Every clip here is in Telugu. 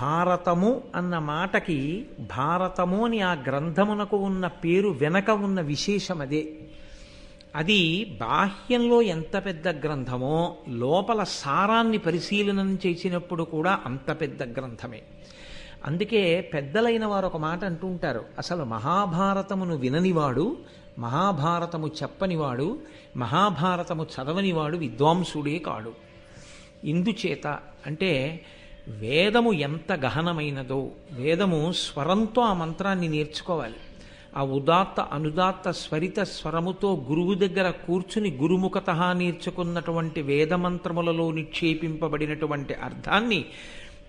భారతము అన్న మాటకి భారతము అని ఆ గ్రంథమునకు ఉన్న పేరు వెనక ఉన్న విశేషం అదే. అది బాహ్యంలో ఎంత పెద్ద గ్రంథమో లోపల సారాన్ని పరిశీలనం చేసినప్పుడు కూడా అంత పెద్ద గ్రంథమే. అందుకే పెద్దలైన వారు ఒక మాట అంటుంటారు అసలు మహాభారతమును విననివాడు మహాభారతము చెప్పనివాడు మహాభారతము చదవనివాడు విద్వాంసుడే కాడు. ఇందుచేత అంటే వేదము ఎంత గహనమైనదో వేదము స్వరంతో ఆ మంత్రాన్ని నేర్చుకోవాలి. ఆ ఉదాత్త అనుదాత్త స్వరిత స్వరముతో గురువు దగ్గర కూర్చుని గురుముఖత నేర్చుకున్నటువంటి వేదమంత్రములలో నిక్షేపింపబడినటువంటి అర్థాన్ని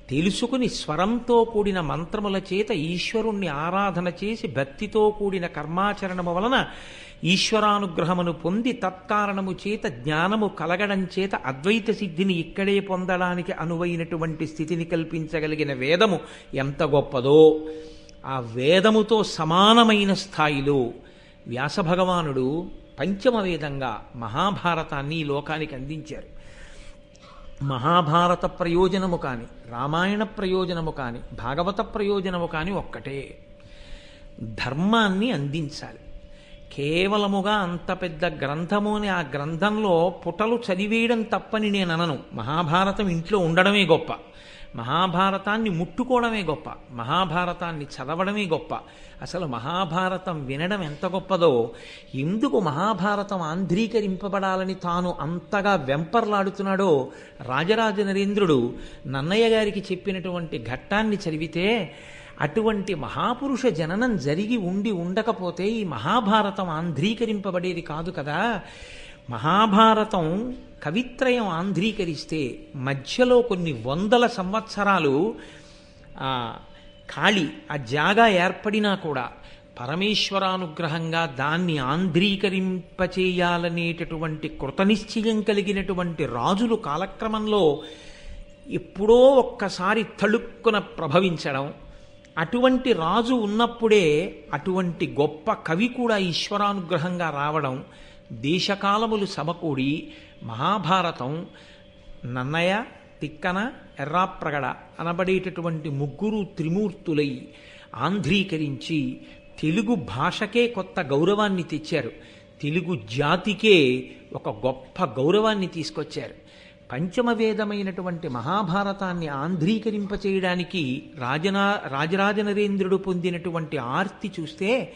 తెలుసుకుని స్వరంతో కూడిన మంత్రముల చేత ఈశ్వరుణ్ణి ఆరాధన చేసి భక్తితో కూడిన కర్మాచరణము వలన ఈశ్వరానుగ్రహమును పొంది తత్కారణము చేత జ్ఞానము కలగడం చేత అద్వైత సిద్ధిని ఇక్కడే పొందడానికి అనువైనటువంటి స్థితిని కల్పించగలిగిన వేదము ఎంత గొప్పదో. ఆ వేదముతో సమానమైన స్థాయిలో వ్యాసభగవానుడు పంచమ వేదంగా మహాభారతాన్ని ఈ లోకానికి అందించారు. మహాభారత ప్రయోజనము కాని రామాయణ ప్రయోజనము కాని భాగవత ప్రయోజనము కాని ఒక్కటే. ధర్మాన్ని అందించాలి. కేవలముగా అంత పెద్ద గ్రంథము అని ఆ గ్రంథంలో పుటలు చదివేయడం తప్పని నేను అనను. మహాభారతం ఇంట్లో ఉండడమే గొప్ప. మహాభారతాన్ని ముట్టుకోవడమే గొప్ప. మహాభారతాన్ని చదవడమే గొప్ప. అసలు మహాభారతం వినడం ఎంత గొప్పదో ఎందుకు మహాభారతం ఆంధ్రీకరింపబడాలని తాను అంతగా వెంపర్లాడుతున్నాడో రాజరాజ నరేంద్రుడు నన్నయ్య గారికి చెప్పినటువంటి ఘట్టాన్ని చదివితే అటువంటి మహాపురుష జననం జరిగి ఉండి ఉండకపోతే ఈ మహాభారతం ఆంధ్రీకరింపబడేది కాదు కదా. మహాభారతం కవిత్రయం ఆంధ్రీకరిస్తే మధ్యలో కొన్ని వందల సంవత్సరాలు ఖాళీ ఆ జాగా ఏర్పడినా కూడా పరమేశ్వరానుగ్రహంగా దాన్ని ఆంధ్రీకరింపచేయాలనేటటువంటి కృతనిశ్చయం కలిగినటువంటి రాజులు కాలక్రమంలో ఎప్పుడో ఒక్కసారి తళుక్కున ప్రభవించడం. అటువంటి రాజు ఉన్నప్పుడే అటువంటి గొప్ప కవి కూడా ఈశ్వరానుగ్రహంగా రావడం. దేశకాలములు సమకూడి మహాభారతం నన్నయ తిక్కన ఎర్రాప్రగడ అనబడేటటువంటి ముగ్గురు త్రిమూర్తులై ఆంధ్రీకరించి తెలుగు భాషకే కొత్త గౌరవాన్ని తెచ్చారు. తెలుగు జాతికే ఒక గొప్ప గౌరవాన్ని తీసుకొచ్చారు. పంచమ వేదమైనటువంటి మహాభారతాన్ని ఆంధ్రీకరింపచేయడానికి రాజనా రాజరాజ నరేంద్రుడు పొందినటువంటి ఆర్తి చూస్తే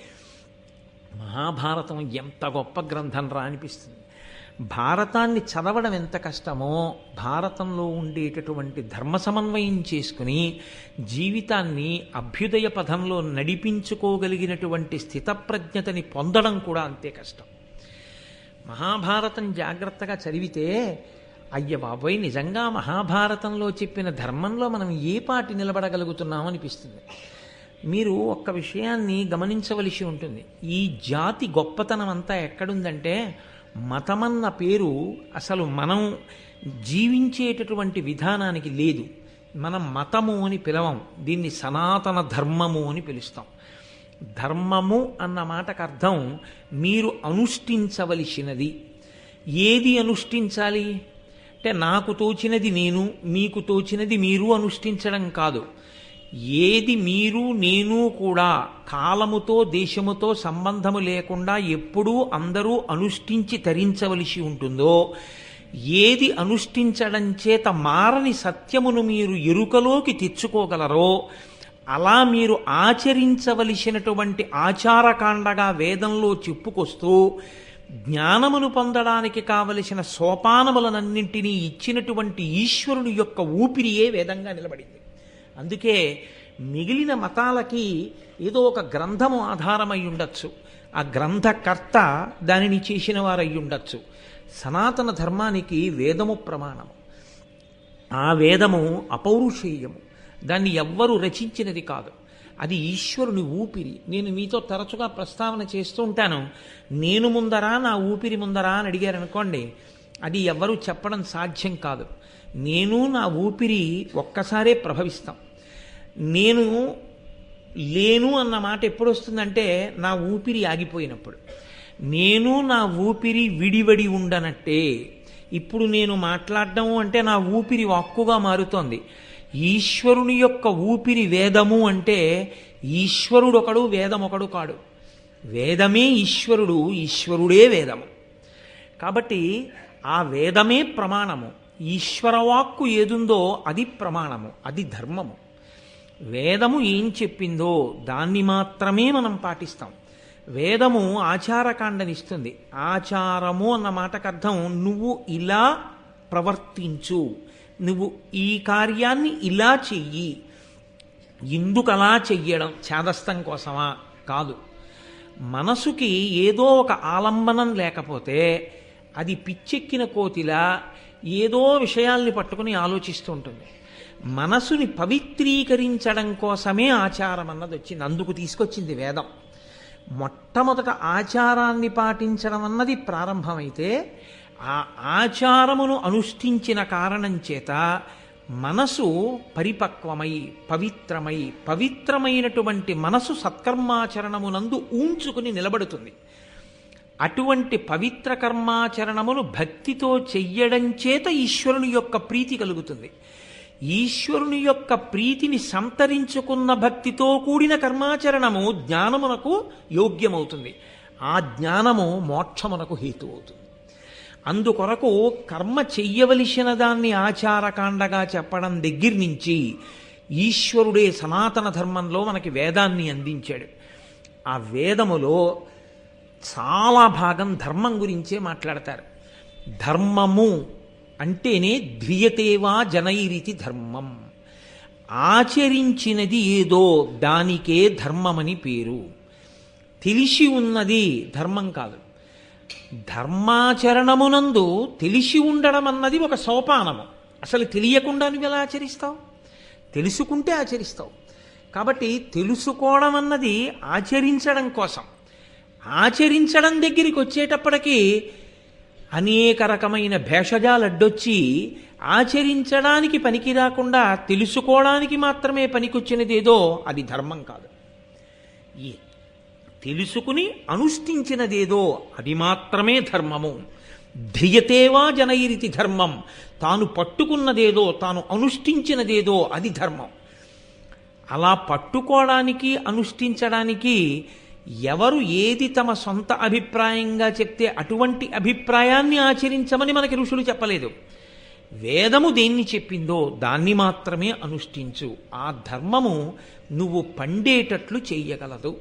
మహాభారతం ఎంత గొప్ప గ్రంథం రా అనిపిస్తుంది. భారతాన్ని చదవడం ఎంత కష్టమో భారతంలో ఉండేటటువంటి ధర్మ సమన్వయం చేసుకుని జీవితాన్ని అభ్యుదయ పథంలో నడిపించుకోగలిగినటువంటి స్థితప్రజ్ఞతని పొందడం కూడా అంతే కష్టం. మహాభారతం జాగ్రత్తగా చదివితే అయ్య బాబోయ్ నిజంగా మహాభారతంలో చెప్పిన ధర్మంలో మనం ఏ పాటి నిలబడగలుగుతున్నామనిపిస్తుంది అనిపిస్తుంది. మీరు ఒక్క విషయాన్ని గమనించవలసి ఉంటుంది. ఈ జాతి గొప్పతనం అంతా ఎక్కడుందంటే మతమన్న పేరు అసలు మనం జీవించేటటువంటి విధానానికి లేదు. మనం మతము అని పిలవం. దీన్ని సనాతన ధర్మము అని పిలుస్తాం. ధర్మము అన్న మాటకు అర్థం మీరు అనుష్ఠించవలసినది. ఏది అనుష్ఠించాలి? అంటే నాకు తోచినది నేను మీకు తోచినది మీరు అనుష్ఠించడం కాదు. ఏది మీరు నేను కూడా కాలముతో దేశముతో సంబంధము లేకుండా ఎప్పుడూ అందరూ అనుష్ఠించి తరించవలసి ఉంటుందో ఏది అనుష్ఠించడం చేత మారని సత్యమును మీరు ఎరుకలోకి తెచ్చుకోగలరో అలా మీరు ఆచరించవలసినటువంటి ఆచారకాండగా వేదంలో చెప్పుకొస్తూ జ్ఞానమును పొందడానికి కావలసిన సోపానములనన్నింటినీ ఇచ్చినటువంటి ఈశ్వరుని యొక్క ఊపిరియే వేదంగా నిలబడింది. అందుకే మిగిలిన మతాలకి ఏదో ఒక గ్రంథము ఆధారమై ఉండొచ్చు. ఆ గ్రంథకర్త దానిని చేసిన వారై ఉండొచ్చు. సనాతన ధర్మానికి వేదము ప్రమాణము. ఆ వేదము అపౌరుషేయము. దాన్ని ఎవ్వరు రచించినది కాదు. అది ఈశ్వరుని ఊపిరి. నేను మీతో తరచుగా ప్రస్తావన చేస్తూ ఉంటాను. నేను ముందరా నా ఊపిరి ముందరా అని అడిగారనుకోండి అది ఎవ్వరూ చెప్పడం సాధ్యం కాదు. నేను నా ఊపిరి ఒక్కసారే ప్రభవిస్తాం. నేను లేను అన్న మాట ఎప్పుడు వస్తుందంటే నా ఊపిరి ఆగిపోయినప్పుడు. నేను నా ఊపిరి విడివడి ఉండనట్టే. ఇప్పుడు నేను మాట్లాడడం అంటే నా ఊపిరి వాక్కుగా మారుతోంది. ఈశ్వరుని యొక్క ఊపిరి వేదము అంటే ఈశ్వరుడొకడు వేదమొకడు కాడు. వేదమే ఈశ్వరుడు ఈశ్వరుడే వేదము. కాబట్టి ఆ వేదమే ప్రమాణము. ఈశ్వరవాక్కు ఏదుందో అది ప్రమాణము అది ధర్మము. వేదము ఏం చెప్పిందో దాన్ని మాత్రమే మనం పాటిస్తాం. వేదము ఆచారకాండనిస్తుంది. ఆచారము అన్న మాటకు అర్థం నువ్వు ఇలా ప్రవర్తించు నువ్వు ఈ కార్యాన్ని ఇలా చెయ్యి ఎందుకు అలా చెయ్యడం ఛాదస్థం కోసమా? కాదు. మనసుకి ఏదో ఒక ఆలంబనం లేకపోతే అది పిచ్చెక్కిన కోతిలా ఏదో విషయాల్ని పట్టుకుని ఆలోచిస్తూ ఉంటుంది. మనసుని పవిత్రీకరించడం కోసమే ఆచారం అన్నది వచ్చింది. అందుకు తీసుకొచ్చింది వేదం. మొట్టమొదట ఆచారాన్ని పాటించడం అన్నది ప్రారంభమైతే ఆ ఆచారమును అనుష్ఠించిన కారణం చేత మనసు పరిపక్వమై పవిత్రమై పవిత్రమైనటువంటి మనసు సత్కర్మాచరణమునందు ఊంచుకుని నిలబడుతుంది. అటువంటి పవిత్ర కర్మాచరణములు భక్తితో చెయ్యడం చేత ఈశ్వరుని యొక్క ప్రీతి కలుగుతుంది. ఈశ్వరుని యొక్క ప్రీతిని సంతరించుకున్న భక్తితో కూడిన కర్మాచరణము జ్ఞానమునకు యోగ్యమవుతుంది. ఆ జ్ఞానము మోక్షమునకు హేతు అవుతుంది అందుకొరకు కర్మ చెయ్యవలసిన దాన్ని ఆచారకాండగా చెప్పడం దగ్గర నుంచి ఈశ్వరుడే సనాతన ధర్మంలో మనకి వేదాన్ని అందించాడు. ఆ వేదములో చాలా భాగం ధర్మం గురించే మాట్లాడతారు. ధర్మము అంటేనే ధ్రియతేవా జనైరితి ధర్మం. ఆచరించినది ఏదో దానికే ధర్మమని పేరు. తెలిసి ఉన్నది ధర్మం కాదు. ధర్మాచరణమునందు తెలిసి ఉండడం అన్నది ఒక సోపానము. అసలు తెలియకుండా నువ్వు ఎలా ఆచరిస్తావు? తెలుసుకుంటే ఆచరిస్తావు. కాబట్టి తెలుసుకోవడం అన్నది ఆచరించడం కోసం. ఆచరించడం దగ్గరికి వచ్చేటప్పటికీ అనేక రకమైన భేషజాలు అడ్డొచ్చి ఆచరించడానికి పనికి రాకుండా తెలుసుకోవడానికి మాత్రమే పనికొచ్చినదేదో అది ధర్మం కాదు. తెలుసుకుని అనుష్ఠించినదేదో అది మాత్రమే ధర్మము. ధ్రియతేవా జనైరితి ధర్మం. తాను పట్టుకున్నదేదో తాను అనుష్ఠించినదేదో అది ధర్మం. అలా పట్టుకోవడానికి అనుష్ఠించడానికి ఎవరు ఏది తమ సొంత అభిప్రాయంగా చెప్తే అటువంటి అభిప్రాయాన్ని ఆచరించమని మనకి ఋషులు చెప్పలేదు. వేదము దేన్ని చెప్పిందో దాన్ని మాత్రమే అనుష్ఠించు. ఆ ధర్మము నువ్వు పండేటట్లు చేయగలదు